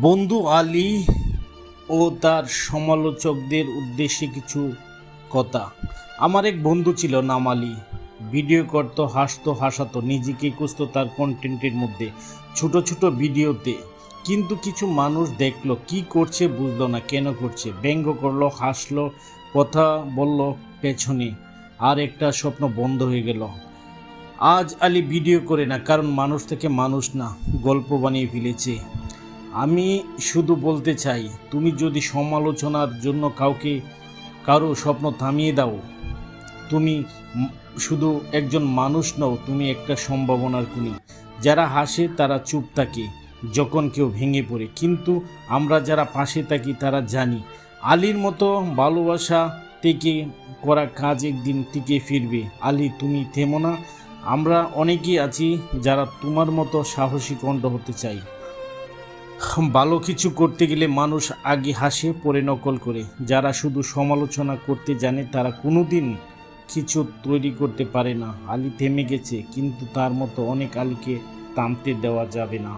বন্ধু আলী ও তার সমালোচকদের উদ্দেশ্যে কিছু কথা। আমার এক বন্ধু ছিল নাম আলী। ভিডিও করত, হাসতো, হাসাতো, নিজেকে কুস্ত তার কন্টেন্টের মধ্যে, ছোট ছোট ভিডিওতে। কিন্তু কিছু মানুষ দেখল, কি করছে বুঝলো না, কেন করছে? ব্যঙ্গ করল, হাসলো, কথা বলল পেছনে, আর একটা স্বপ্ন বন্ধ হয়ে গেল। আজ আলী ভিডিও করে না, কারণ মানুষ থেকে মানুষ না, গল্প বানিয়ে ফেলেছে। আমি শুধু বলতে চাই, তুমি যদি সমালোচনার জন্য কাউকে কারও স্বপ্ন থামিয়ে দাও, তুমি শুধু একজন মানুষ নও, তুমি একটা সম্ভাবনার কুনি যারা হাসে তারা চুপ থাকে, যখন কেউ ভেঙে পড়ে। কিন্তু আমরা যারা পাশে থাকি তারা জানি, আলীর মতো ভালোবাসা থেকে করা কাজ একদিন টিকে ফিরবে। আলী, তুমি থেমো না। আমরা অনেকেই আছি যারা তোমার মতো সাহসী কণ্ঠ হতে চাই। ভালো কিছু করতে গেলে মানুষ আগে হাসে, পরে নকল করে। যারা শুধু সমালোচনা করতে জানে, তারা কোনো দিন কিছু তৈরি করতে পারে না। আলি থেমে গেছে, কিন্তু তার মতো অনেক আলিকে তামতে দেওয়া যাবে না।